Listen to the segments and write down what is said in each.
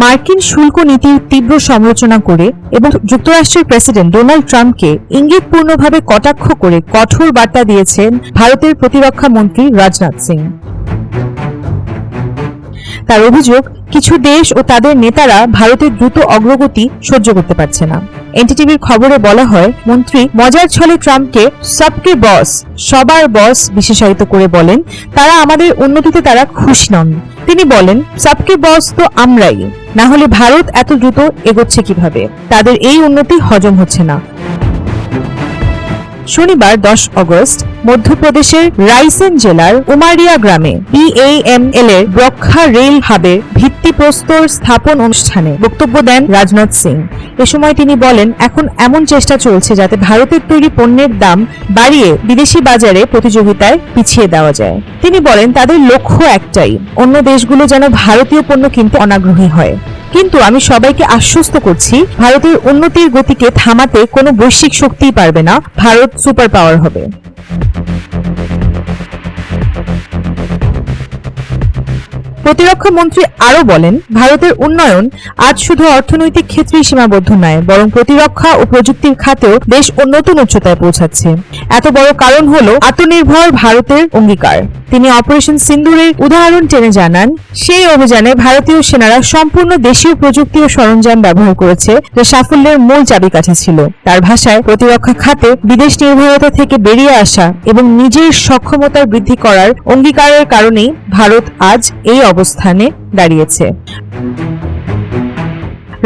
মার্কিন শুল্ক নীতির তীব্র সমালোচনা করে এবং যুক্তরাষ্ট্রের প্রেসিডেন্ট ডোনাল্ড ট্রাম্পকে ইঙ্গিতপূর্ণভাবে কটাক্ষ করে কঠোর বার্তা দিয়েছেন ভারতের প্রতিরক্ষা মন্ত্রী রাজনাথ সিং। তার অভিযোগ কিছু দেশ ও তাদের নেতারা ভারতের দ্রুত অগ্রগতি সহ্য করতে পারছে না। এনটিটিভির খবরে বলা হয়, মন্ত্রী মজার ছলে ট্রাম্পকে সবকে বস, সবার বস বিশেষায়িত করে বলেন, তারা আমাদের উন্নতিতে তারা খুশি নন। তিনি বলেন, সবকে বস তো আমরাই, না হলে ভারত এত দ্রুত এগোচ্ছে কীভাবে? তাদের এই উন্নতি হজম হচ্ছে না। শনিবার, দশ অগস্ট মধ্যপ্রদেশের রাইসেন জেলার উমারিয়া গ্রামে বিএএমএল এর ব্রক্ষা রেল হাবের ভিত্তিপ্রস্তর স্থাপন অনুষ্ঠানে বক্তব্য দেন রাজনাথ সিং। এ সময় তিনি বলেন, এখন এমন চেষ্টা চলছে যাতে ভারতের তৈরি পণ্যের দাম বাড়িয়ে বিদেশি বাজারে প্রতিযোগিতায় পিছিয়ে দেওয়া যায়। তিনি বলেন, তাদের লক্ষ্য একটাই, অন্য দেশগুলো যেন ভারতীয় পণ্য কিনতে অনাগ্রহী হয়। কিন্তু আমি সবাইকে আশ্বস্ত করছি, ভারতের উন্নতির গতিকে থামাতে কোনো বৈশ্বিক শক্তিই পারবে না, ভারত সুপার পাওয়ার হবে। Thank you. প্রতিরক্ষা মন্ত্রী আরও বলেন, ভারতের উন্নয়ন আজ শুধু অর্থনৈতিক ক্ষেত্রেই সীমাবদ্ধ নয়, বরং প্রতিরক্ষা ও প্রযুক্তির খাতেও দেশ নতুন উচ্চতায় পৌঁছাচ্ছে। এত বড় কারণ হল আত্মনির্ভর ভারতের অঙ্গীকার। তিনি অপারেশন সিন্দুরের উদাহরণ টেনে জানান, সেই অভিযানে ভারতীয় সেনারা সম্পূর্ণ দেশীয় প্রযুক্তি ও সরঞ্জাম ব্যবহার করেছে, যা সাফল্যের মূল চাবিকাঠি ছিল। তার ভাষায়, প্রতিরক্ষা খাতে বিদেশ নির্ভরতা থেকে বেরিয়ে আসা এবং নিজের সক্ষমতা বৃদ্ধি করার অঙ্গীকারের কারণেই ভারত আজ এই অবস্থানে দাঁড়িয়েছে।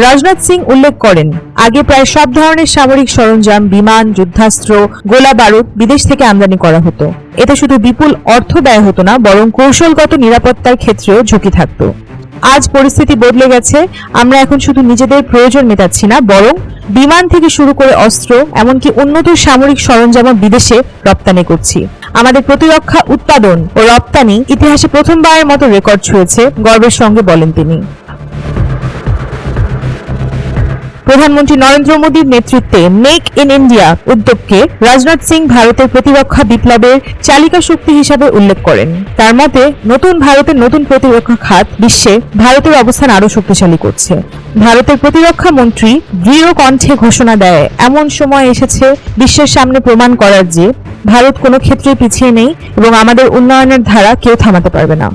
রাজনাথ সিং উল্লেখ করেন, আগে প্রায় সব ধরনের সামরিক সরঞ্জাম, বিমান, যুদ্ধাস্ত্র, গোলা বারুদ বিদেশ থেকে আমদানি করা হতো। এতে শুধু বিপুল অর্থ ব্যয় হতো না, বরং কৌশলগত নিরাপত্তার ক্ষেত্রেও ঝুঁকি থাকতো। আজ পরিস্থিতি বদলে গেছে, আমরা এখন শুধু নিজেদের প্রয়োজন মেটাচ্ছি না, বরং বিমান থেকে শুরু করে অস্ত্র, এমনকি উন্নত সামরিক সরঞ্জামও বিদেশে রপ্তানি করছি। আমাদের প্রতিরক্ষা উৎপাদন ও রপ্তানি ইতিহাসে প্রথমবারের মতো রেকর্ড ছুঁয়েছে গর্বের সঙ্গে বলেন তিনি। প্রধানমন্ত্রী নরেন্দ্র মোদীর নেতৃত্বে মেক ইন ইন্ডিয়া উদ্যোগকে রাজনাথ সিং ভারতের প্রতিরক্ষা বিপ্লবের চালিকা শক্তি হিসাবে উল্লেখ করেন। তার মতে, নতুন ভারতের নতুন প্রতিরক্ষা খাত বিশ্বে ভারতের অবস্থান আরও শক্তিশালী করছে। ভারতের প্রতিরক্ষা মন্ত্রী দৃঢ় কণ্ঠে ঘোষণা দেয়, এমন সময় এসেছে বিশ্বের সামনে প্রমাণ করার যে ভারত কোনো ক্ষেত্রে পিছিয়ে নেই এবং আমাদের উন্নয়নের ধারা কেউ থামাতে পারবে না।